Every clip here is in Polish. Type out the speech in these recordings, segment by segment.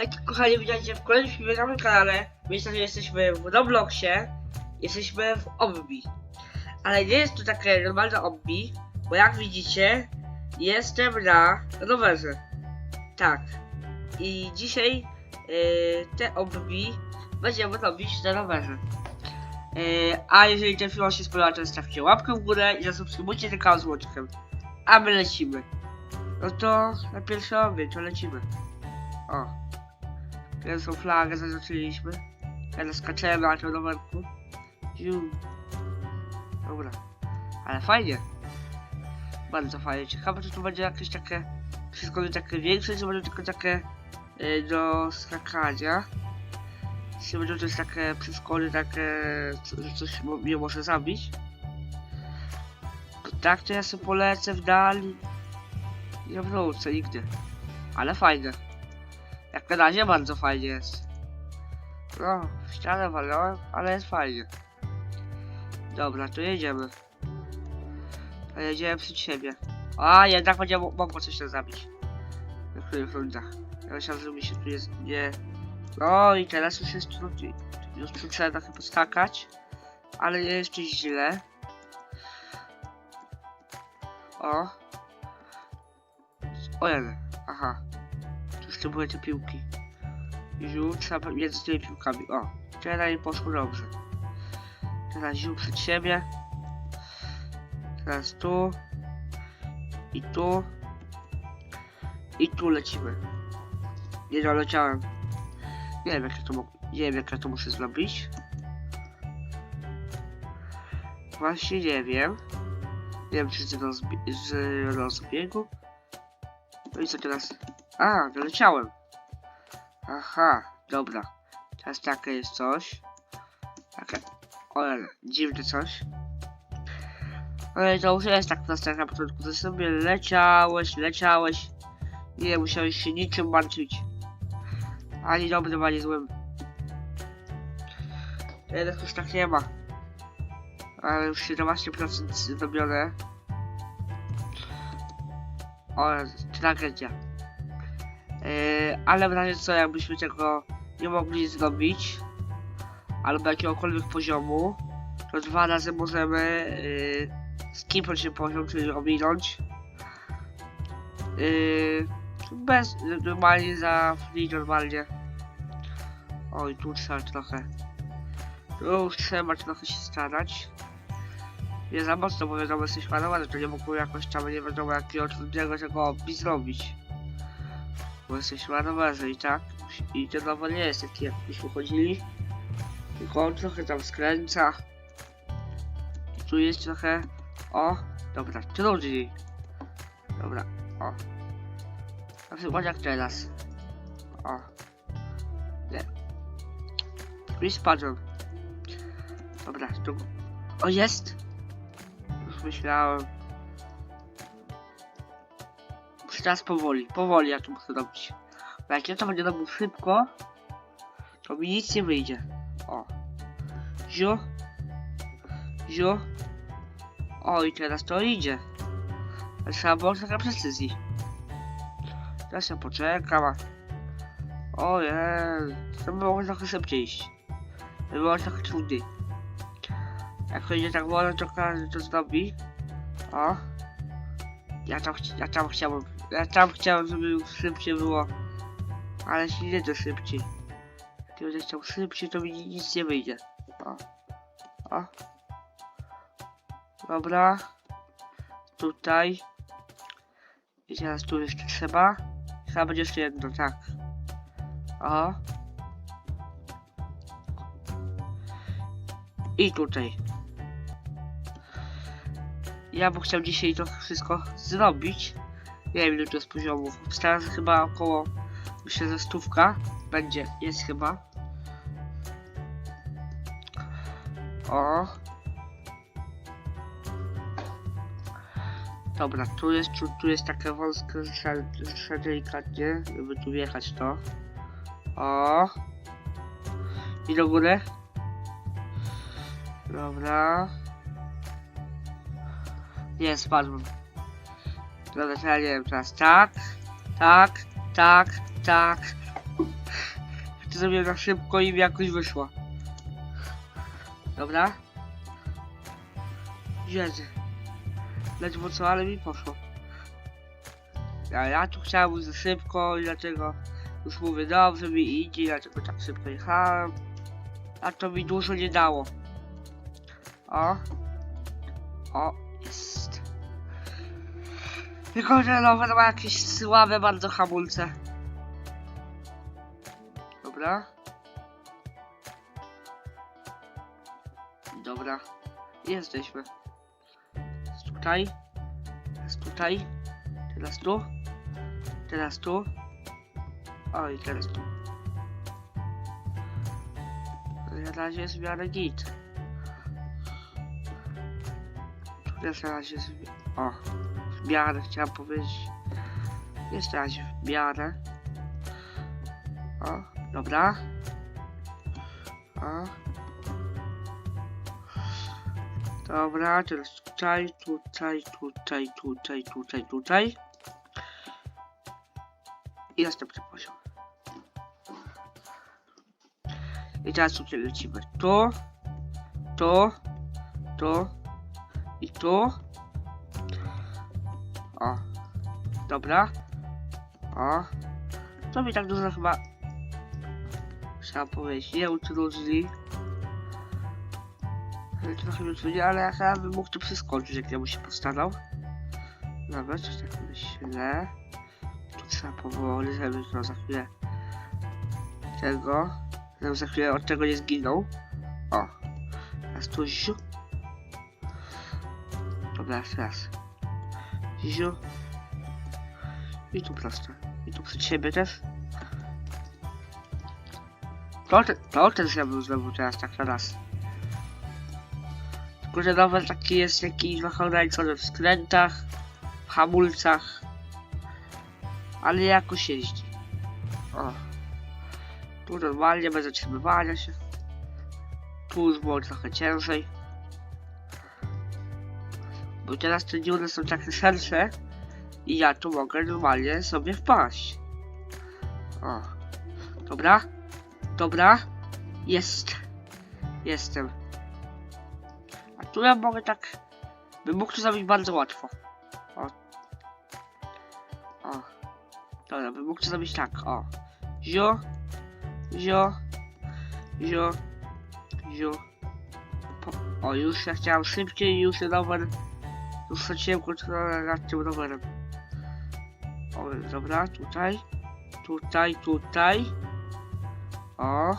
Hej, kochani, witajcie w kolejnym filmie na moim kanale. Myślę, że jesteśmy w Robloxie. Jesteśmy w Obbi. Ale nie jest to takie normalne Obbi, bo jak widzicie, jestem na rowerze. Tak. I dzisiaj yy, te Obbi będziemy robić na rowerze. Yy, a jeżeli ten film się spodoba, to zostawcie łapkę w górę i zasubskrybujcie ten kanał z łączkiem. A my lecimy. No to na pierwszy obieg, to lecimy. O. Pierwszą flagę zaznaczyliśmy. Teraz skaczemy na tym rowerku. Dobra. Ale fajnie. Bardzo fajnie. Ciekawe, czy to będzie jakieś takie... Wszystko będzie takie większe, czy będzie tylko takie y, do skakania. Czy będą też takie przeszkody, takie, że coś mnie może zabić. Tak to ja sobie polecę w dali. Nie wrócę nigdy. Ale fajne. Jak na razie bardzo fajnie jest. No, w ścianę ale jest fajnie. Dobra, to jedziemy. To jedziemy przed siebie. A, jednak będzie mo- mogło coś tam zabić. W niektórych rundach. Ja myślałem, że mi się tu jest nie... No i teraz już jest trudniej. Już tu trzeba trochę poskakać. Ale nie jeszcze źle. O. O jeden. Aha. Były te piłki. Trzeba między tymi piłkami. O, teraz mi poszło dobrze. Teraz ziół przed siebie. Teraz tu. I tu. I tu lecimy. Nie doleciałem. Nie wiem jak ja to, nie wiem jak ja to muszę zrobić. Właśnie nie wiem. Nie wiem czy z, rozbi- z rozbiegu. No i co teraz? A, doleciałem. Aha, dobra. Teraz takie jest coś. Takie. Ale dziwne coś. Ale to już jest tak proste na początku. To sobie leciałeś, leciałeś. Nie musiałeś się niczym martwić. Ani dobrym, ani złym. Jednak już tak nie ma. Ale już 17% zrobione. O, tragedia. Yy, ale w razie co, jakbyśmy tego nie mogli zrobić, albo jakiegokolwiek poziomu, to dwa razy możemy yy, skipnąć ten poziom, czyli ominąć. Yy, bez, normalnie za free, normalnie. Oj, tu trzeba trochę. Tu trzeba trochę się starać. Nie za mocno, bo wiadomo, jesteś malowany, to nie mógł jakoś tam nie wiadomo jakiego trudnego tego obi zrobić. Bo jesteśmy na rowerze i tak. I ten rower nie jest taki jak byśmy chodzili. Tylko on trochę tam skręca. I tu jest trochę... O, dobra, trudniej. Dobra, o. Na przykład jak teraz. O. Nie. I spadłem. Dobra, tu... O, jest! Już myślałem. Muszę teraz powoli, powoli ja to muszę robić. Bo jak ja to będę robił szybko, to mi nic nie wyjdzie. O. Ziu. Ziu. O i teraz to idzie. Trzeba było trochę precyzji. Teraz ja poczekam. a- Ojej. To by było trochę szybciej iść. To by było trochę trudniej. Jak to idzie tak wolno, to każdy to zrobi. O. Ja tam, ja tam chciałbym, ja tam chciałem, żeby szybciej było. Ale się nie da szybciej. Jak będę chciał szybciej, to mi nic nie wyjdzie. O. O. Dobra. Tutaj. I teraz tu jeszcze trzeba. Chyba będzie jeszcze jedno, tak. O. I tutaj. Ja bym chciał dzisiaj to wszystko zrobić. Nie wiem ile to jest poziomów. Teraz chyba około, myślę, że stówka będzie, jest chyba. O. Dobra, tu jest, tu, tu jest że trzeba delikatnie, żeby tu wjechać to. O. I do góry. Dobra. Nie, spadłem. Dobra, teraz nie wiem, teraz tak, tak, tak, tak. zrobiłem na szybko i mi jakoś wyszło. Dobra. Jedzie. Ledwo co, ale mi poszło. A ja tu chciałem za szybko i dlatego już mówię, dobrze mi idzie, dlatego tak szybko jechałem. A to mi dużo nie dało. O. O, jest. Tylko, że nowe ma jakieś słabe bardzo hamulce. Dobra. Dobra. Jesteśmy. Jest tutaj. Jest tutaj. Teraz tu. Teraz tu. O i teraz tu. Na razie jest w miarę git. Też na razie jest. O. W miarę chciałem powiedzieć. Na razie w miarę. O, dobra. O. Dobra, teraz tutaj, tutaj, tutaj, tutaj, tutaj, tutaj. I następny poziom. I teraz tutaj lecimy. Tu, tu, tu i tu. O, dobra. O, to mi tak dużo chyba Trzeba powiedzieć, nie utrudni. Trochę mi utrudni, ale ja bym mógł to przeskoczyć, jak ja bym się postarał. Dobra, coś tak myślę. Tu trzeba powoli, to za chwilę tego, żeby za chwilę od tego nie zginął. O, teraz tu ziu. Dobra, jeszcze raz. Ziu. I tu prosto. I tu przed siebie też. To, te- to też ja bym zrobił teraz tak na raz. Tylko, że nowy taki jest jakiś ograniczony w skrętach, w hamulcach. Ale jakoś jeździ. O. Tu normalnie bez zatrzymywania się. Tu już było trochę ciężej. Bo teraz te dziury są takie szersze i ja tu mogę normalnie sobie wpaść. O. Dobra. Dobra. Jest. Jestem. A tu ja mogę tak... Bym mógł to zrobić bardzo łatwo. O. O. Dobra, bym mógł to zrobić tak, o. Zio. Zio. Zio. Zio. O, już ja chciałem szybciej, już rower... Już straciłem kontrolę nad tym rowerem. O, dobra, tutaj. Tutaj, tutaj. O.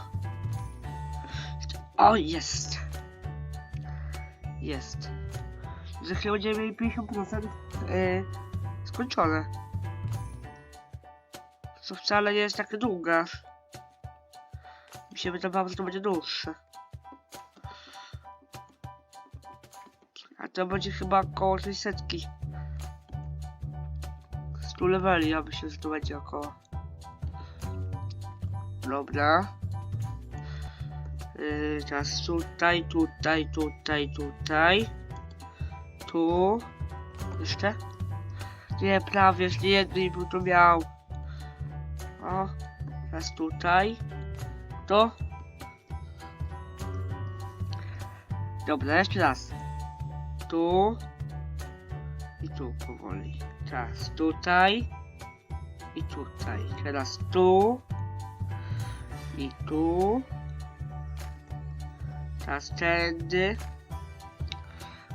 O, jest. Jest. Za chwilę będziemy mieli 50% yy, skończone. Co wcale nie jest takie długie. Mi się wydawało, że to będzie dłuższe. To będzie chyba około 600. 100 leveli, ja myślę, że to będzie około. Dobra. Yy, teraz tutaj, tutaj, tutaj, tutaj. Tu. Jeszcze? Nie, prawie, jeszcze jednej bym to miał. O, teraz tutaj. To. Dobra, jeszcze raz. Tu. I tu powoli. Teraz tutaj. I tutaj. Teraz tu. I tu. Teraz tędy.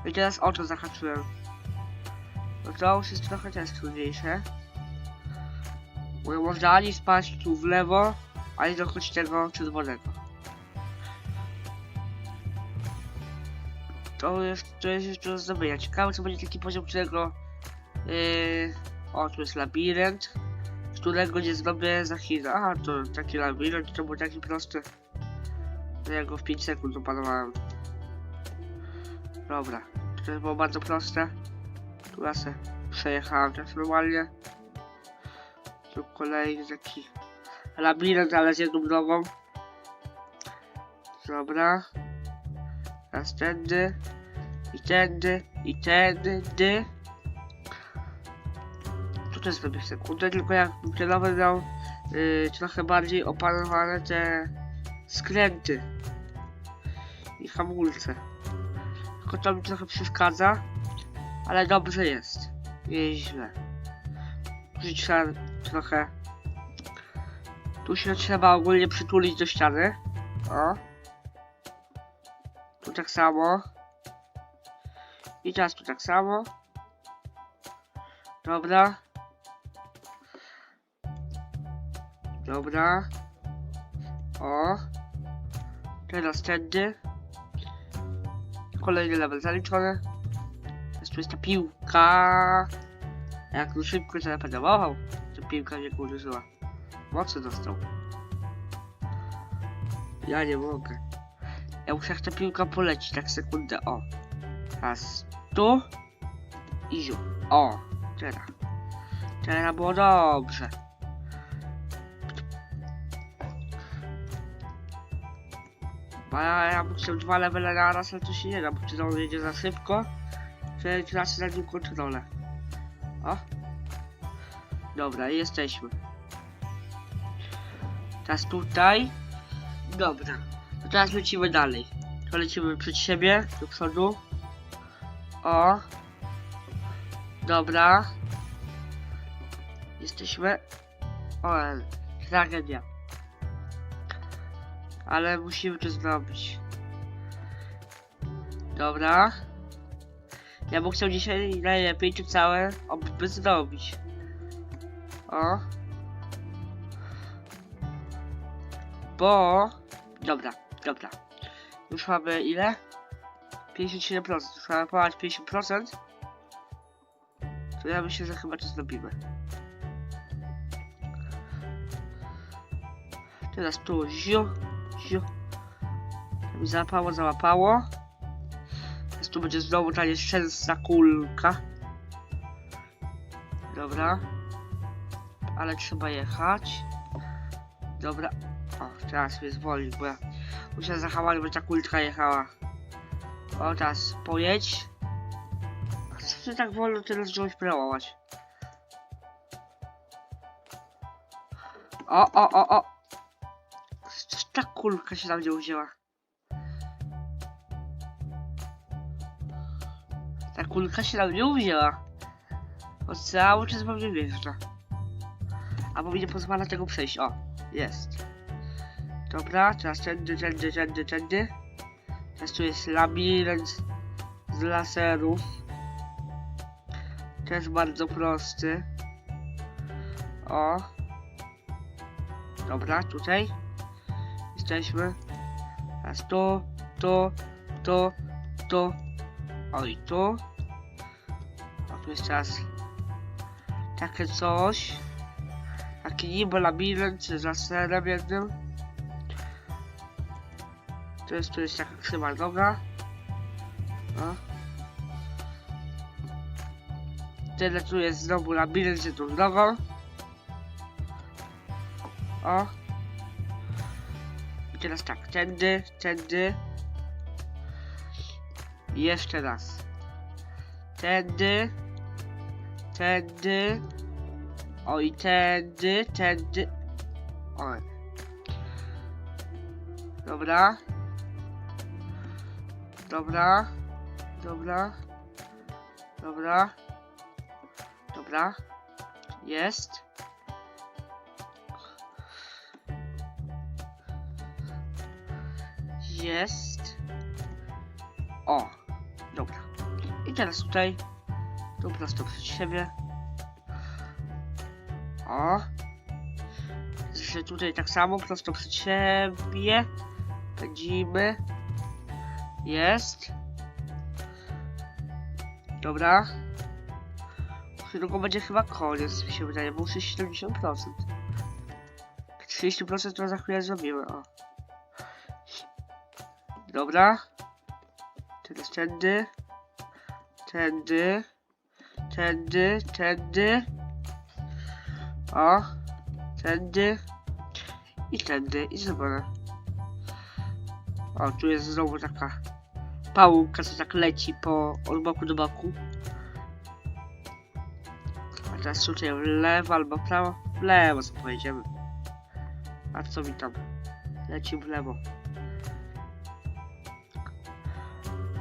I teraz o to zahaczyłem. No to już jest trochę też trudniejsze. Bo można ani spać tu w lewo, ani dochodzić tego czerwonego. To to jest jeszcze do zdobycia. Ciekawe co będzie taki poziom, którego... Yy, o, tu jest labirynt którego nie zrobię za chwilę. Aha, to taki labirynt, to był taki prosty. Ja go w 5 sekund opanowałem. Dobra, to było bardzo proste. Tu ja przejechałem też normalnie. Tu kolejny taki labirynt, ale z jedną drogą. Dobra. Teraz tędy. I tędy. I tędy. Tu też zrobię sekundę, tylko jak kierowy miał yy, trochę bardziej opanowane te skręty i hamulce. Tylko to mi trochę przeszkadza, ale dobrze jest. Nie jest źle. Trzeba trochę. Tu się trzeba ogólnie przytulić do ściany. O. Tak samo. I teraz tu tak samo. Dobra. Dobra. O. Teraz tędy. Kolejny level zaliczony. Teraz tu jest ta piłka. Jak tu szybko się napedował, to piłka nie uderzyła. Mocy dostał. Ja nie mogę. Jak ta piłka poleci, tak sekundę, o. Raz, tu i ziu. O, teraz. Teraz było dobrze. Bo ja, ja dwa levele na raz, ale to się nie da, bo czy on jedzie za szybko, czy tracę na nim kontrolę. O. Dobra, jesteśmy. Teraz tutaj. Dobra. To teraz lecimy dalej. To lecimy przed siebie, do przodu. O. Dobra. Jesteśmy. O, tragedia. Ale musimy to zrobić. Dobra. Ja bym chciał dzisiaj najlepiej to całe obby zrobić. O. Bo... Dobra, dobra. Już mamy ile? 57%. Już mamy ponad 50%. To ja myślę, że chyba to zrobimy. Teraz tu ziu, ziu. Załapało, załapało. Teraz tu będzie znowu ta nieszczęsna kulka. Dobra. Ale trzeba jechać. Dobra. O, teraz mnie zwolni, bo ja muszę zahamować, bo ta kulka jechała. O, teraz pojedź. A co ty tak wolno teraz wziąć prawować? O, o, o, o. Coś ta kulka się tam nie wzięła. Ta kulka się tam nie wzięła. Od cały czas mam nie wjeżdża. Albo mi nie pozwala tego przejść. O, jest. Dobra, teraz tędy, tędy, tędy, tędy. Teraz tu jest labirynt z laserów. Też bardzo prosty. O. Dobra, tutaj. Jesteśmy. Teraz tu, tu, tu, tu. Oj, tu. A tu jest teraz takie coś. Taki niby labirynt z laserem jednym. To jest, tu jest taka krzywa droga. O. Tyle tu jest znowu labirynt tą drogą. O. I teraz tak, tędy, tędy. I jeszcze raz. Tędy. Tędy. Oj, tędy, tędy. Oj. Dobra. Dobra. Dobra. Dobra. Dobra. Jest. Jest. O. Dobra. I teraz tutaj. Tu prosto przed siebie. O. Że tutaj tak samo, prosto przed siebie. Pędzimy. Jest. Dobra. Niedługo będzie chyba koniec, mi się wydaje, bo już jest 70%. 30% to za chwilę zrobimy, o. Dobra. Teraz tędy. Tędy. Tędy, tędy. O. Tędy. I tędy, i zrobione. O, tu jest znowu taka pałka, co tak leci po od boku do boku. A teraz tutaj w lewo albo w prawo? W lewo, co pojedziemy. A co mi tam? Leci w lewo.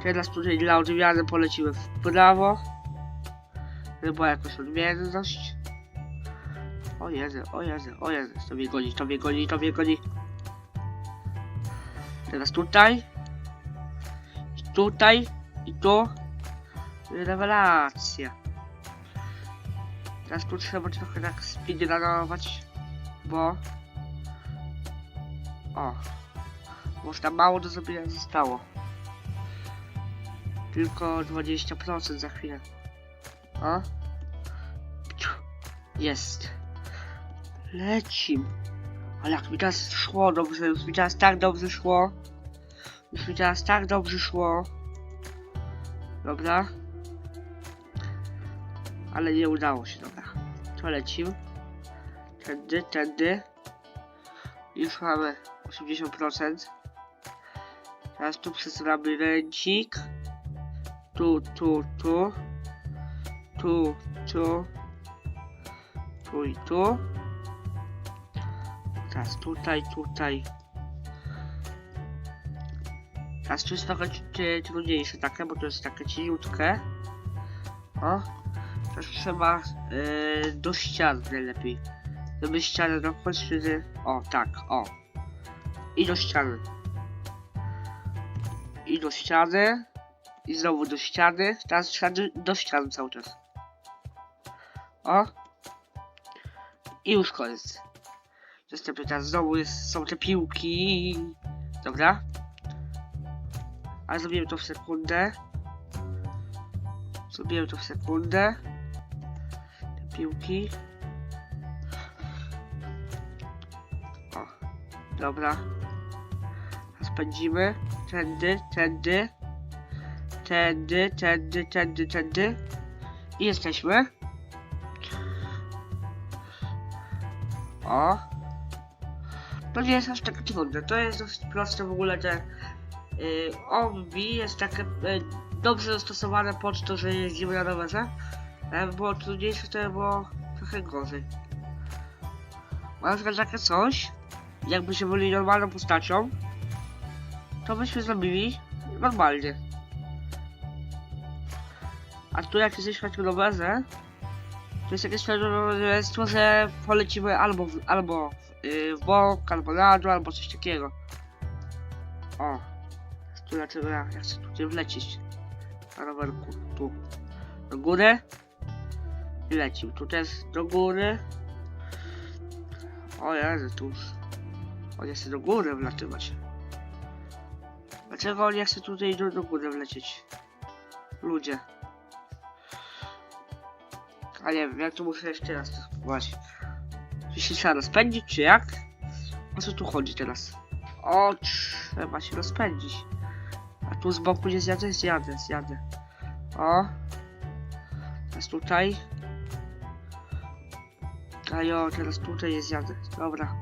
Teraz tutaj dla odmiany poleciłem w prawo. Żeby była jakaś odmienność. O Jezu, o Jezu, o Jezu. To mnie goni, to mnie goni, to mnie goni. Teraz tutaj. Tutaj. I tu. Rewelacja. Teraz tu trzeba trochę tak speedrunować, bo... O. Bo już tam mało do zrobienia zostało. Tylko 20% za chwilę. O. Jest. Lecim. Ale jak mi teraz szło dobrze, już mi teraz tak dobrze szło. Już mi teraz tak dobrze szło. Dobra. Ale nie udało się, dobra. To lecimy. Tędy, tędy. Już mamy 80%. Teraz tu przesuwamy ręcik. Tu, tu, tu. Tu, tu. Tu i tu. Teraz tutaj, tutaj. Teraz to jest trochę tr- trudniejsze takie, bo to jest takie cieniutkie. O. Teraz trzeba yy, do ścian najlepiej. Żeby ścianę dokonać wtedy... O, tak, o. I do ściany. I do ściany. I znowu do ściany. Teraz trzeba do, do ściany cały czas. O. I już koniec. Następnie teraz znowu jest, są te piłki. Dobra. Ale zrobimy to w sekundę. Zrobimy to w sekundę. Te piłki. O, dobra. Spędzimy. Tędy, tędy. Tędy, tędy, tędy, tędy. I jesteśmy. O. To nie jest aż tak trudne. To jest dosyć proste w ogóle, te ombi jest takie yy, dobrze dostosowane pod to, że jeździmy na rowerze. A Jakby było trudniejsze, to by było trochę gorzej. Mam na przykład takie coś, jakby się byli normalną postacią, to byśmy zrobili normalnie. A tu jak jesteśmy na rowerze, to jest jakieś prawdopodobieństwo, że polecimy albo w, albo w, yy, w bok, albo na dół, albo coś takiego. O, tu dlaczego ja, ja chcę tutaj wlecieć na rowerku, tu, do góry i lecił, tu też do góry. O Jezu, tu już, on chce do góry wlatywać. Dlaczego on chce tutaj do, do góry wlecieć? Ludzie. A nie wiem, jak to muszę jeszcze raz to spróbować. Czy się trzeba rozpędzić, czy jak? O co tu chodzi teraz? O, trzeba się rozpędzić. Tu z boku nie zjadę, zjadę, zjadę. O. Teraz tutaj. A jo, teraz tutaj jest zjadę. Dobra.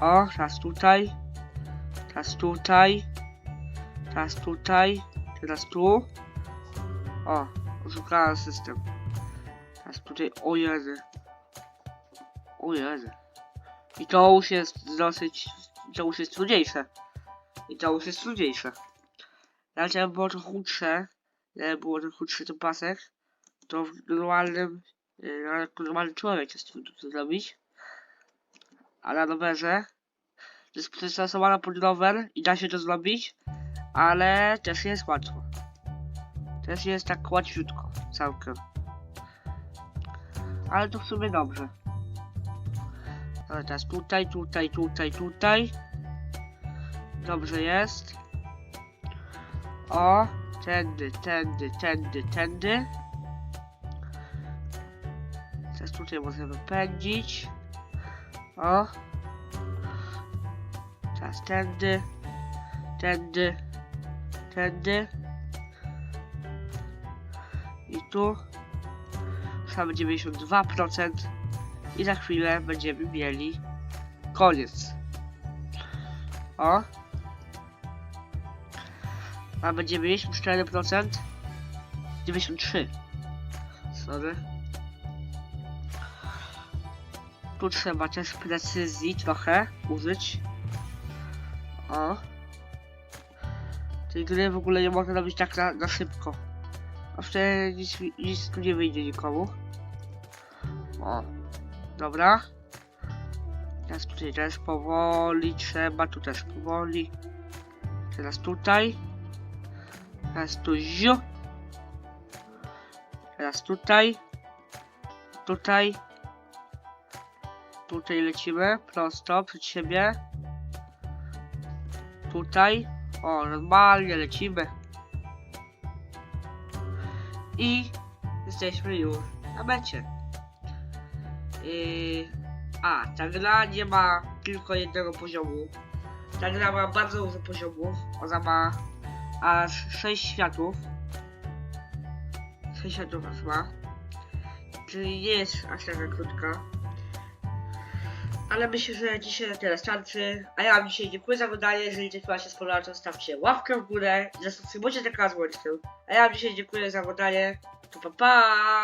O, teraz tutaj. Teraz tutaj. Teraz tutaj. Teraz tu. O, oszukałem system. Teraz tutaj, o Jezu. O Jezu. I to już jest dosyć, to już jest trudniejsze. I to już jest trudniejsze. Nawet jakby było to chudsze, było to chudszy ten pasek, to w normalnym, jako normalny człowiek jest trudno to zrobić. A na rowerze, to jest przystosowana pod rower i da się to zrobić, ale też nie jest łatwo. Też jest tak łatwiutko, całkiem. Ale to w sumie dobrze. Ale teraz tutaj, tutaj, tutaj, tutaj. Dobrze jest. O, tędy, tędy, tędy, tędy. Teraz tutaj możemy pędzić. O. Teraz tędy, tędy, tędy. I tu. Mamy 92%. I za chwilę będziemy mieli koniec. O. Mamy 94%. 93. Sorry. tu trzeba też precyzji trochę użyć. O. Tej gry w ogóle nie można robić tak na, na szybko. A wtedy nic, nic tu nie wyjdzie nikomu. O. Dobra. Teraz tutaj też powoli trzeba, tu też powoli. Teraz tutaj. Teraz tu ziu. Teraz tutaj. Tutaj. Tutaj lecimy prosto przed siebie. Tutaj. O, normalnie lecimy. I jesteśmy już na mecie. Yy, a, ta gra nie ma tylko jednego poziomu. Ta gra ma bardzo dużo poziomów. Ona ma aż 6 światów. 6 światów aż ma. Czyli nie jest aż taka krótka. Ale myślę, że dzisiaj na tyle starczy. A ja wam dzisiaj dziękuję za oglądanie. Jeżeli film się spodobał, to stawcie łapkę w górę i zasubskrybujcie ten kanał z. A ja wam dzisiaj dziękuję za oglądanie. To pa pa!